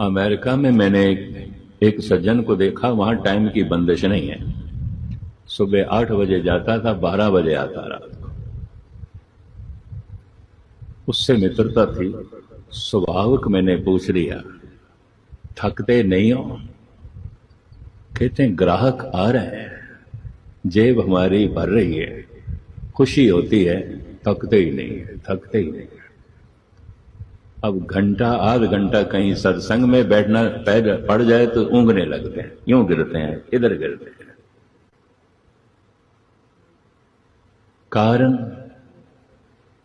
America में मैंने एक, एक सज्जन को देखा वहाँ टाइम की बंदिश नहीं है। सुबह आठ बजे जाता था बारह बजे आता रात को। उससे मित्रता थी। स्वाभाविक मैंने पूछ लिया थकते नहीं हो? कहते ग्राहक आ रहे हैं। जेब हमारी भर रही है। खुशी होती है थकते ही नहीं है थकते ही नहीं है। अब घंटा, आध घंटा कहीं सत्संग में बैठना पैर पड़ जाए तो ऊँगने लगते हैं। यूँ गिरते हैं? इधर गिरते हैं। कारण?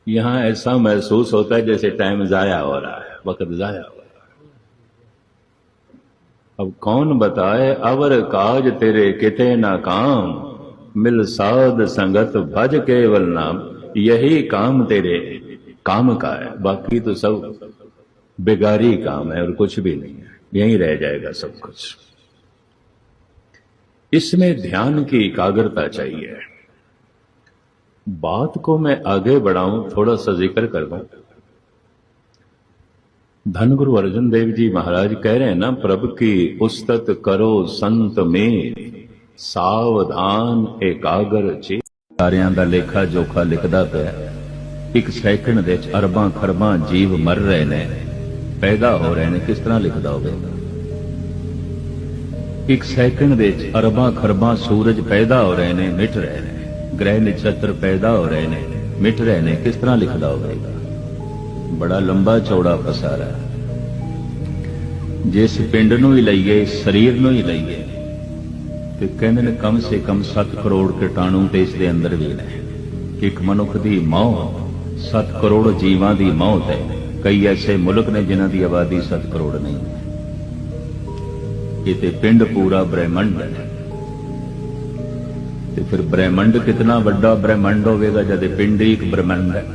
यहाँ ऐसा महसूस होता है जैसे टाइम जाया हो रहा है, वक्त जाया हो रहा है। अब कौन बताए, अवर काज तेरे किते ना काम, मिल साध संगत भज केवल नाम, यही काम तेरे काम का है, बाकी तो सब बेगारी काम है और कुछ भी नहीं है। यहीं रह जाएगा सब कुछ। इसमें ध्यान की एकाग्रता चाहिए। बात को मैं आगे बढ़ाऊं, थोड़ा सा ज़िक्र कर दू। धन गुरु अर्जुन देव जी महाराज कह रहे हैं ना, प्रभु की उस्तत करो संत में सावधान एकाग्र चेत। कार्या का लेखा जोखा लिखता पे तो ਇੱਕ ਸੈਕਿੰਡ ਦੇ ਵਿੱਚ ਅਰਬਾਂ ਖਰਬਾਂ ਜੀਵ ਮਰ ਰਹੇ ਨੇ। ਪੈਦਾ ਹੋ ਰਹੇ ਨੇ। ਕਿਸ ਤਰ੍ਹਾਂ ਲਿਖਦਾ ਹੋਵੇਗਾ ਇੱਕ ਸੈਕਿੰਡ ਦੇ ਵਿੱਚ ਅਰਬਾਂ ਖਰਬਾਂ ਸੂਰਜ ਪੈਦਾ ਹੋ ਰਹੇ ਨੇ, ਮਿਟ ਰਹੇ ਨੇ। ਗ੍ਰਹਿ ਨਛੱਤਰ ਪੈਦਾ ਹੋ ਰਹੇ ਨੇ, ਮਿਟ ਰਹੇ ਨੇ। ਕਿਸ ਤਰ੍ਹਾਂ ਲਿਖਦਾ ਹੋਵੇਗਾ ਬੜਾ ਲੰਬਾ ਚੌੜਾ ਪਸਾਰਾ ਜਿਸ ਪਿੰਡ ਨੂੰ ਹੀ ਲਈਏ, ਸਰੀਰ ਨੂੰ ਹੀ ਲਈਏ, ਤੇ ਕਹਿੰਦੇ ਨੇ ਕਮ ਸੇ ਕਮ 7 ਕਰੋੜ ਕੀਟਾਣੂ ਤੇ ਇਸ ਦੇ ਅੰਦਰ ਵੀ ਨੇ। ਇੱਕ ਮਨੁੱਖ ਦੀ ਮੌਤ 7 ਕਰੋੜ ਜੀਵਾਂ ਦੀ ਮੌਤ ਹੈ। ਕਈ ਐਸੇ ਮੁਲਕ ਨੇ ਜਿਨ੍ਹਾਂ ਦੀ ਆਬਾਦੀ 7 ਕਰੋੜ ਨਹੀਂ। ਹੈ ਇਹ ਤੇ ਪਿੰਡ ਪੂਰਾ ਬ੍ਰਹਿਮੰਡ ਹੈ। ਤੇ ਫਿਰ ਬ੍ਰਹਿਮੰਡ ਕਿਤਨਾ ਵੱਡਾ ਬ੍ਰਹਿਮੰਡ ਹੋਵੇਗਾ ਜਦ ਪਿੰਡ ਹੀ ਇੱਕ ਬ੍ਰਹਿਮੰਡ ਹੈ।